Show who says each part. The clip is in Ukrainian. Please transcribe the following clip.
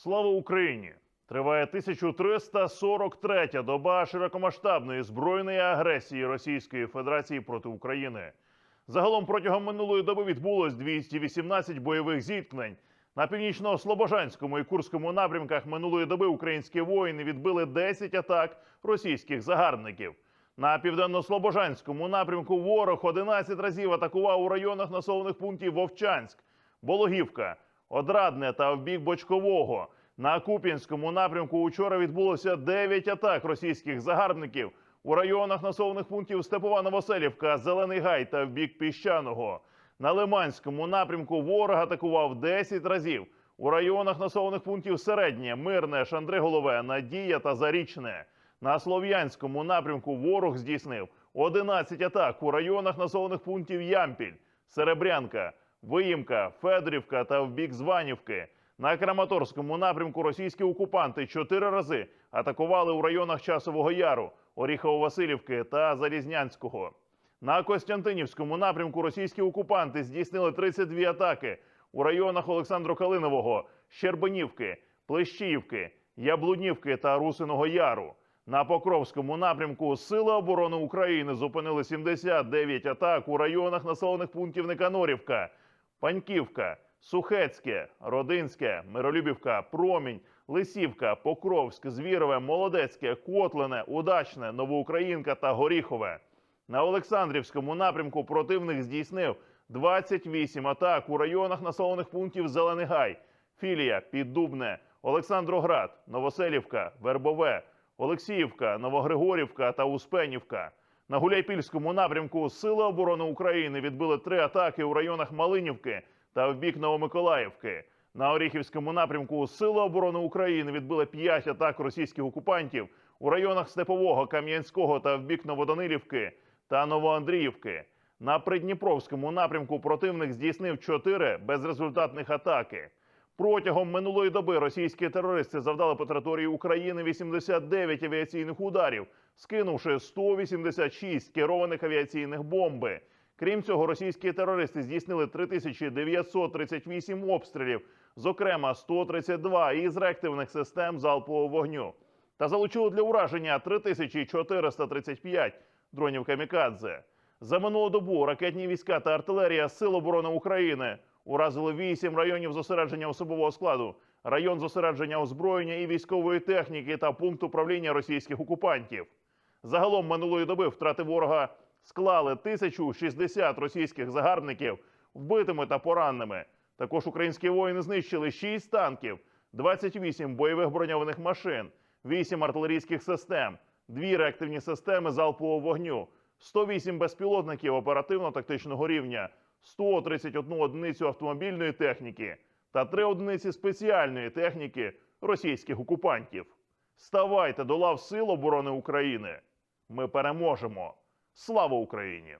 Speaker 1: Слава Україні! Триває 1343-я доба широкомасштабної збройної агресії Російської Федерації проти України. Загалом протягом минулої доби відбулось 218 бойових зіткнень. На північно-слобожанському і курському напрямках минулої доби українські воїни відбили 10 атак російських загарбників. На південно-слобожанському напрямку ворог 11 разів атакував у районах населених пунктів Вовчанськ, Бологівка, Одрадне та в бік Бочкового. На Куп'янському напрямку учора відбулося 9 атак російських загарбників у районах населених пунктів Степова Новоселівка, Зелений Гай та в бік Піщаного. На Лиманському напрямку ворог атакував 10 разів у районах населених пунктів Середнє, Мирне, Шандриголове, Надія та Зарічне. На Слов'янському напрямку ворог здійснив 11 атак у районах населених пунктів Ямпіль, Серебрянка, Виїмка, Федорівка та в бік Званівки. На Краматорському напрямку російські окупанти чотири рази атакували у районах Часового Яру, Оріхово-Василівки та Залізнянського. На Костянтинівському напрямку російські окупанти здійснили 32 атаки у районах Олександру Калинового, Щербинівки, Плещіївки, Яблунівки та Русиного Яру. На Покровському напрямку Сили оборони України зупинили 79 атак у районах населених пунктів Никанорівка, Паньківка, Сухецьке, Родинське, Миролюбівка, Промінь, Лисівка, Покровськ, Звірове, Молодецьке, Котлине, Удачне, Новоукраїнка та Горіхове. На Олександрівському напрямку противник здійснив 28 атак у районах населених пунктів Зелений Гай, Філія, Піддубне, Олександроград, Новоселівка, Вербове, Олексіївка, Новогригорівка та Успенівка. На Гуляйпільському напрямку Сили оборони України відбили три атаки у районах Малинівки та в бік Новомиколаївки. На Оріхівському напрямку Сили оборони України відбили п'ять атак російських окупантів у районах Степового, Кам'янського та в бік Новоданилівки та Новоандріївки. На Придніпровському напрямку противник здійснив чотири безрезультатних атаки. Протягом минулої доби російські терористи завдали по території України 89 авіаційних ударів, скинувши 186 керованих авіаційних бомби. Крім цього, російські терористи здійснили 3938 обстрілів, зокрема 132 із реактивних систем залпового вогню, та залучили для ураження 3435 дронів камікадзе. За минулу добу ракетні війська та артилерія Сил оборони України уразили 8 районів зосередження особового складу, район зосередження озброєння і військової техніки та пункт управління російських окупантів. Загалом минулої доби втрати ворога склали 1060 російських загарбників вбитими та пораненими. Також українські воїни знищили 6 танків, 28 бойових броньованих машин, 8 артилерійських систем, 2 реактивні системи залпового вогню, 108 безпілотників оперативно-тактичного рівня, 131 одиницю автомобільної техніки та 3 одиниці спеціальної техніки російських окупантів. Ставайте до лав Сил оборони України. Ми переможемо. Слава Україні!